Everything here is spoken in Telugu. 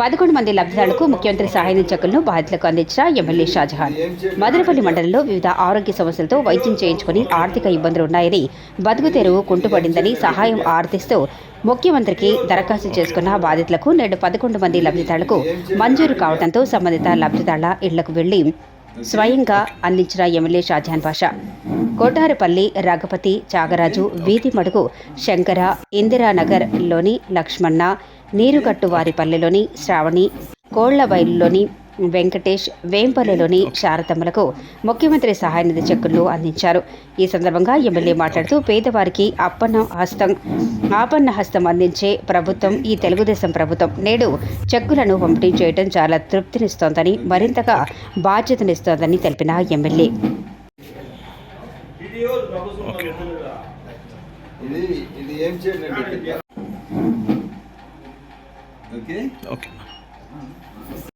పదకొండు మంది లబ్ధిదారులకు ముఖ్యమంత్రి సహాయ చెక్కులను బాధితులకు అందించిన ఎమ్మెల్యే షాజహాన్. మదనపల్లి మండలంలో వివిధ ఆరోగ్య సమస్యలతో వైద్యం చేయించుకుని ఆర్థిక ఇబ్బందులు ఉన్నాయని బతుకు తెరువు కుంటుపడిందని సహాయం ఆర్థిస్తూ ముఖ్యమంత్రికి దరఖాస్తు చేసుకున్న బాధితులకు నేడు పదకొండు మంది లబ్ధిదారులకు మంజూరు కావడంతో సంబంధిత లబ్ధిదారుల ఇళ్ళకు వెళ్ళి స్వయంగా అందించిన ఎమ్మెల్యే షాజహాన్ బాషా కోటారపల్లి రఘపతి చాగరాజు వీధి మడుగు శంకర ఇందిరానగర్లోని లక్ష్మణ నీరుగట్టువారిపల్లెలోని శ్రావణి కోళ్ళబైలులోని వెంకటేష్ వేంపల్లెలోని శారదమ్మలకు ముఖ్యమంత్రి సహాయ నిధి చెక్కులు అందించారు. ఈ సందర్భంగా ఎమ్మెల్యే మాట్లాడుతూ పేదవారికి అప్పన్న హస్తం ఆపన్న హస్తం అందించే ప్రభుత్వం ఈ తెలుగుదేశం ప్రభుత్వం నేడు చెక్కులను పంపిణీ చేయడం చాలా తృప్తినిస్తోందని మరింతగా బాధ్యతనిస్తోందని తెలిపిన ఎమ్మెల్యే. ఇది ఇది ఏం చేయండి Okay? Okay.